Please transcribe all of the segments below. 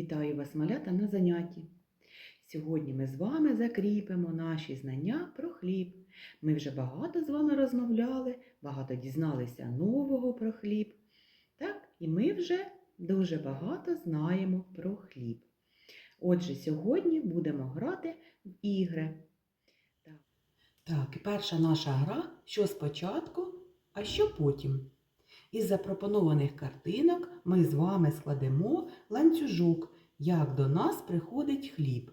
Вітаю вас, малята, на занятті. Сьогодні ми з вами закріпимо наші знання про хліб. Ми вже багато з вами розмовляли, багато дізналися нового про хліб. Так, і ми вже дуже багато знаємо про хліб. Отже, сьогодні будемо грати в ігри. Так, так і перша наша гра, що спочатку, а що потім. Із запропонованих картинок ми з вами складемо ланцюжок, як до нас приходить хліб.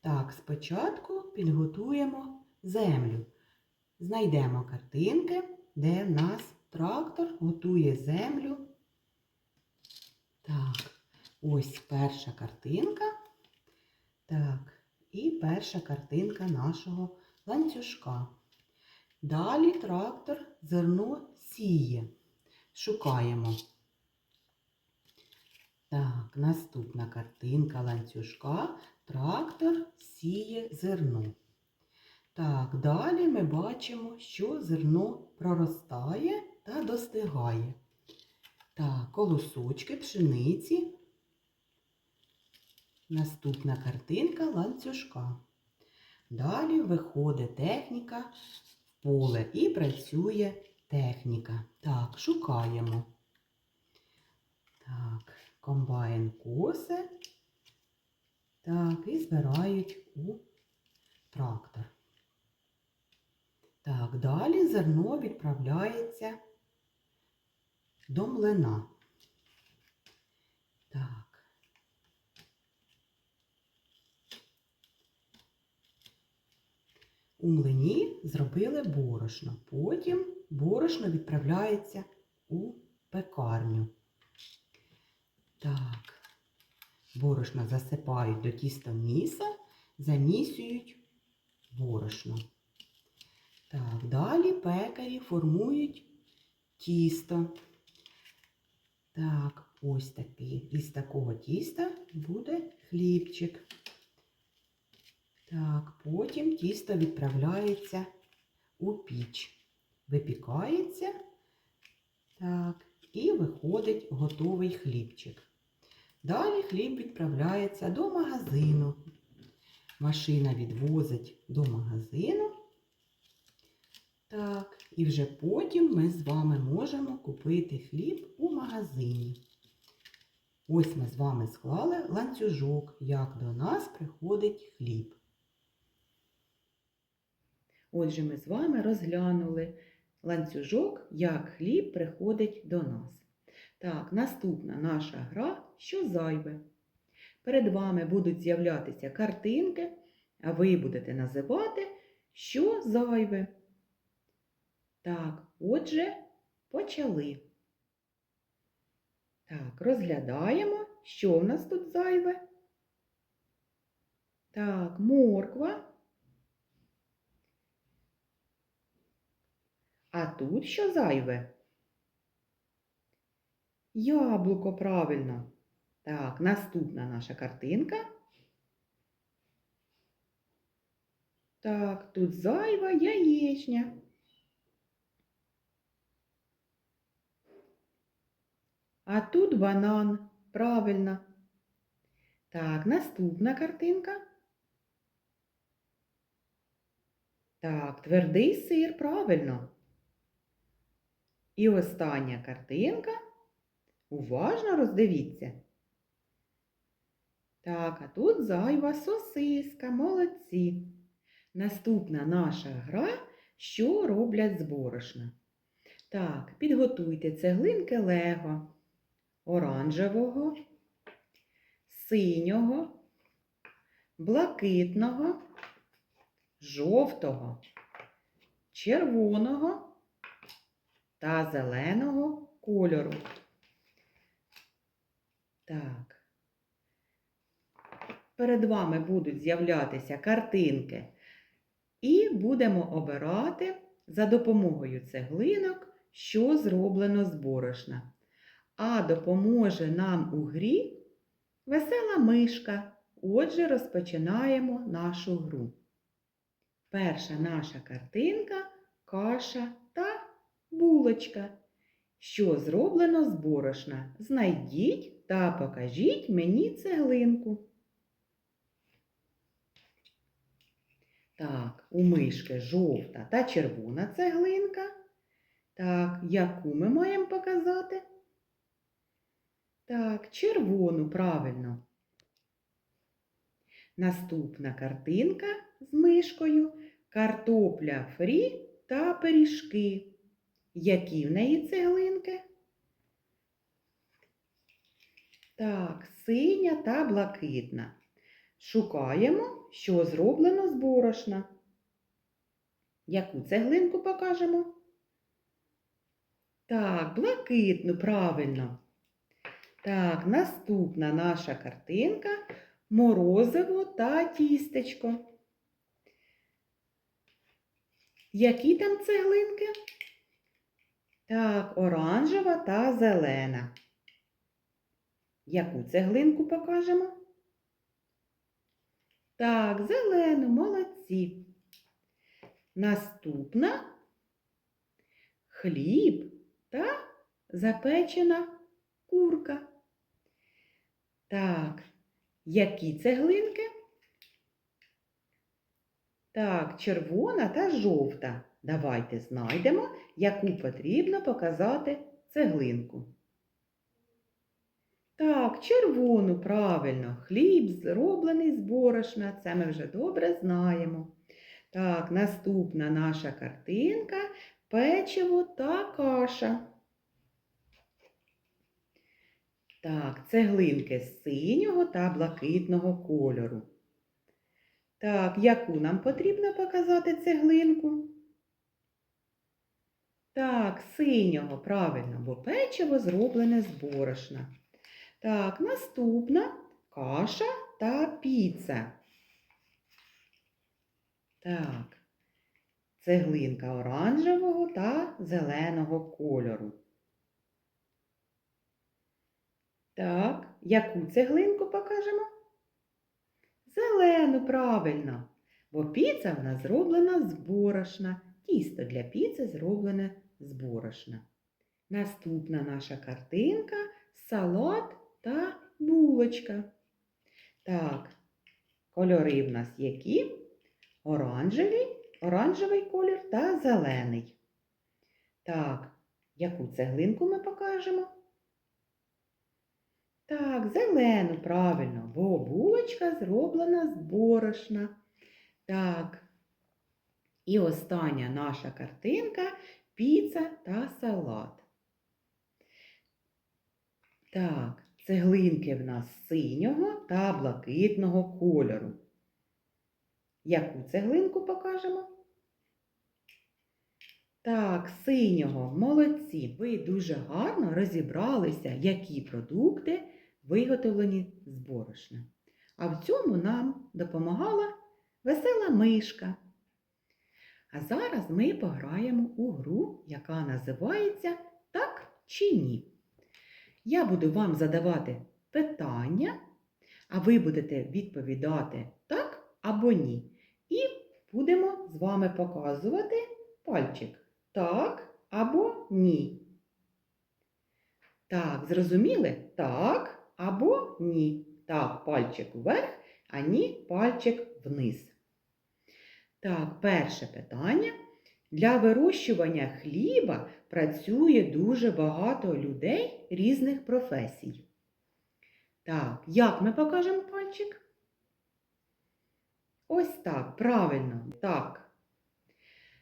Так, спочатку підготуємо землю. Знайдемо картинки, де в нас трактор готує землю. Так, ось перша картинка. Так, і перша картинка нашого ланцюжка. Далі трактор зерно сіє. Шукаємо. Так, наступна картинка ланцюжка. Трактор сіє зерно. Так, далі ми бачимо, що зерно проростає та достигає. Так, колосочки пшениці. Наступна картинка ланцюжка. Далі виходить техніка в поле і працює техніка. Так, шукаємо. Так, комбайн косе. Так, і збирають у трактор. Так, далі зерно відправляється до млина. Так. У млині зробили борошно. Потім борошно відправляється у пекарню. Так, борошно засипають до тіста міса, замісюють борошно. Так, далі пекарі формують тісто. Так, ось такий. Із такого тіста буде хлібчик. Так, потім тісто відправляється у піч. Випікається. Так, і виходить готовий хлібчик. Далі хліб відправляється до магазину. Машина відвозить до магазину. Так, і вже потім ми з вами можемо купити хліб у магазині. Ось ми з вами склали ланцюжок, як до нас приходить хліб. Отже, ми з вами розглянули ланцюжок, як хліб приходить до нас. Так, наступна наша гра що зайве. Перед вами будуть з'являтися картинки, а ви будете називати, що зайве. Так, отже, почали. Так, розглядаємо, що в нас тут зайве. Так, морква. А тут що зайве? Яблуко правильно. Так, наступна наша картинка. Так, тут зайва яєчня. А тут банан. Правильно. Так, наступна картинка. Так, твердий сир, правильно. І остання картинка. Уважно роздивіться. Так, а тут зайва сосиска, молодці. Наступна наша гра, що роблять з борошна. Так, підготуйте цеглинки лего оранжевого, синього, блакитного, жовтого, червоного та зеленого кольору. Так. Перед вами будуть з'являтися картинки, і будемо обирати за допомогою цеглинок, що зроблено з борошна. А допоможе нам у грі весела мишка. Отже, розпочинаємо нашу гру. Перша наша картинка каша та булочка. Що зроблено з борошна. Знайдіть та покажіть мені цеглинку. Так, у мишки жовта та червона цеглинка. Так, яку ми маємо показати? Так, червону, правильно. Наступна картинка з мишкою картопля фрі та пиріжки. Які в неї цеглинки? Так, синя та блакитна. Шукаємо, що зроблено з борошна. Яку цеглинку покажемо? Так, блакитну, правильно. Так, наступна наша картинка морозиво та тістечко. Які там цеглинки? Так, оранжева та зелена. Яку цеглинку покажемо? Так, зелену, молодці. Наступна хліб та запечена курка. Так, які цеглинки? Так, червона та жовта. Давайте знайдемо, яку потрібно показати цеглинку. Так, червону, правильно, хліб зроблений з борошна, це ми вже добре знаємо. Так, наступна наша картинка печиво та каша. Так, цеглинки з синього та блакитного кольору. Так, яку нам потрібно показати цеглинку? Так, синього, правильно, бо печиво зроблене з борошна. Так, наступна каша та піца. Так, цеглинка оранжевого та зеленого кольору. Так, яку цеглинку покажемо? Зелену, правильно, бо піца в нас зроблена з борошна. Тісто для піци зроблене з борошна. Наступна наша картинка салат та булочка. Так, кольори в нас які? Оранжевий, оранжевий колір та зелений. Так, яку цеглинку ми покажемо? Так, зелену, правильно, бо булочка зроблена з борошна. Так. І остання наша картинка піца та салат. Так, цеглинки в нас синього та блакитного кольору. Яку цеглинку покажемо? Так, синього, молодці. Ви дуже гарно розібралися, які продукти виготовлені з борошна. А в цьому нам допомагала весела мишка. А зараз ми пограємо у гру, яка називається Так чи ні. Я буду вам задавати питання, а ви будете відповідати так або ні. І будемо з вами показувати пальчик так або ні. Так, зрозуміли? Так або ні. Так, пальчик вверх, а ні пальчик вниз. Так, перше питання. Для вирощування хліба працює дуже багато людей різних професій. Так, як ми покажемо пальчик? Ось так, правильно, так.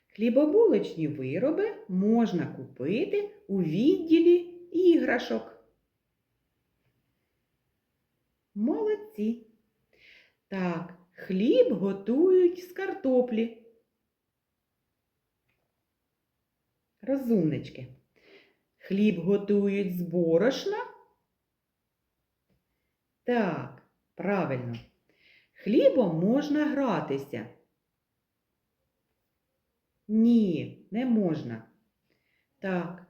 Хлібобулочні вироби можна купити у відділі іграшок. Молодці. Так, хліб готують з картоплі. Розумнички. Хліб готують з борошна. Так, правильно. Хлібом можна гратися. Ні, не можна. Так,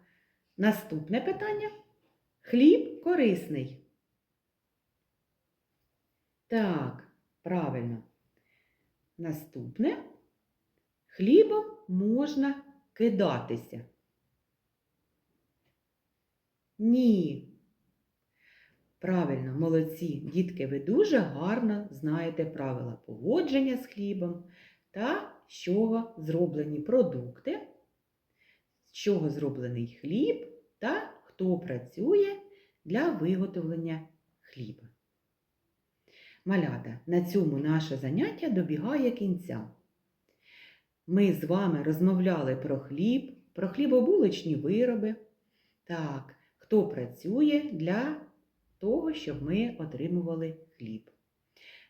наступне питання. Хліб корисний. Так, правильно. Наступне. Хлібом можна кидатися. Ні. Правильно, молодці, дітки, ви дуже гарно знаєте правила поводження з хлібом та з чого зроблені продукти, з чого зроблений хліб та хто працює для виготовлення хліба. Малята, на цьому наше заняття добігає кінця. Ми з вами розмовляли про хліб, про хлібобулочні вироби. Так, хто працює для того, щоб ми отримували хліб.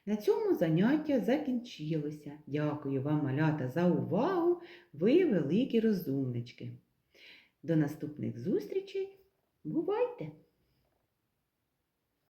На цьому заняття закінчилося. Дякую вам, малята, за увагу. Ви великі розумнички. До наступних зустрічей. Бувайте!